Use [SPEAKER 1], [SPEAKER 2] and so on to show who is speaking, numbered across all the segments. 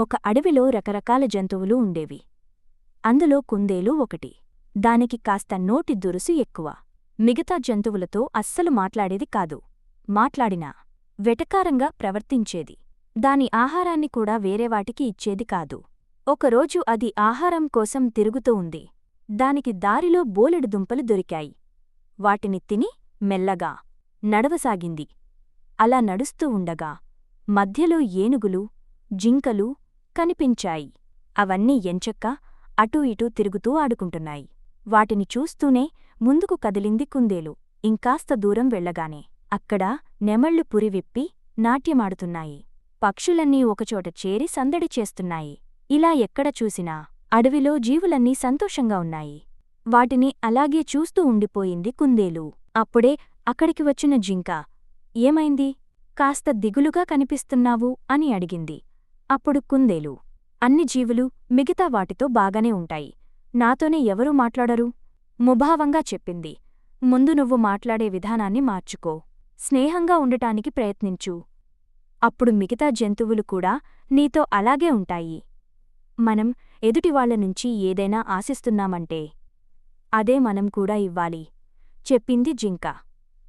[SPEAKER 1] ఒక అడవిలో రకరకాల జంతువులు ఉండేవి. అందులో కుందేలు ఒకటి. దానికి కాస్త నోటి దురుసు ఎక్కువ. మిగతా జంతువులతో అస్సలు మాట్లాడేది కాదు. మాట్లాడినా వెటకారంగా ప్రవర్తించేది. దాని ఆహారాన్ని కూడా వేరేవాటికి ఇచ్చేది కాదు. ఒకరోజు అది ఆహారం కోసం తిరుగుతూ ఉంది. దానికి దారిలో బోలెడు దుంపలు దొరికాయి. వాటిని తిని మెల్లగా నడవసాగింది. అలా నడుస్తూ ఉండగా మధ్యలో ఏనుగులు జింకలు కనిపించాయి. అవన్నీ ఎంచక్క అటూ ఇటూ తిరుగుతూ ఆడుకుంటున్నాయి. వాటిని చూస్తూనే ముందుకు కదిలింది కుందేలు. ఇంకాస్త దూరం వెళ్ళగానే అక్కడ నెమళ్ళు పురివిప్పి నాట్యమాడుతున్నాయి. పక్షులన్నీ ఒకచోట చేరి సందడి చేస్తున్నాయి. ఇలా ఎక్కడ చూసినా అడవిలో జీవులన్నీ సంతోషంగా ఉన్నాయి. వాటిని అలాగే చూస్తూ ఉండిపోయింది కుందేలు. అప్పుడే అక్కడికి వచ్చిన జింక ఏమైంది? కాస్త దిగులుగా కనిపిస్తున్నావు అని అడిగింది. అప్పుడు కుందేలు అన్ని జీవులు మిగతా వాటితో బాగానే ఉంటాయి. నాతోనే ఎవరూ మాట్లాడరు? ముభావంగా చెప్పింది. ముందు నువ్వు మాట్లాడే విధానాన్ని మార్చుకో. స్నేహంగా ఉండటానికి ప్రయత్నించు. అప్పుడు మిగతా జంతువులు కూడా నీతో అలాగే ఉంటాయి. మనం ఎదుటివాళ్ళ నుంచి ఏదైనా ఆశిస్తున్నామంటే అదే మనం కూడా ఇవ్వాలి. చెప్పింది జింక.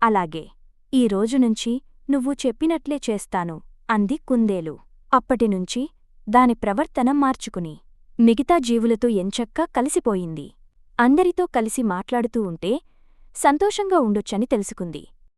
[SPEAKER 1] అలాగే ఈ రోజునుంచి నువ్వు చెప్పినట్లే చేస్తాను అంది కుందేలు. అప్పటినుంచి దాని ప్రవర్తన మార్చుకుని మిగతా జీవులతో ఎంచక్కా కలిసిపోయింది. అందరితో కలిసి మాట్లాడుతూ ఉంటే సంతోషంగా ఉండొచ్చని తెలుసుకుంది.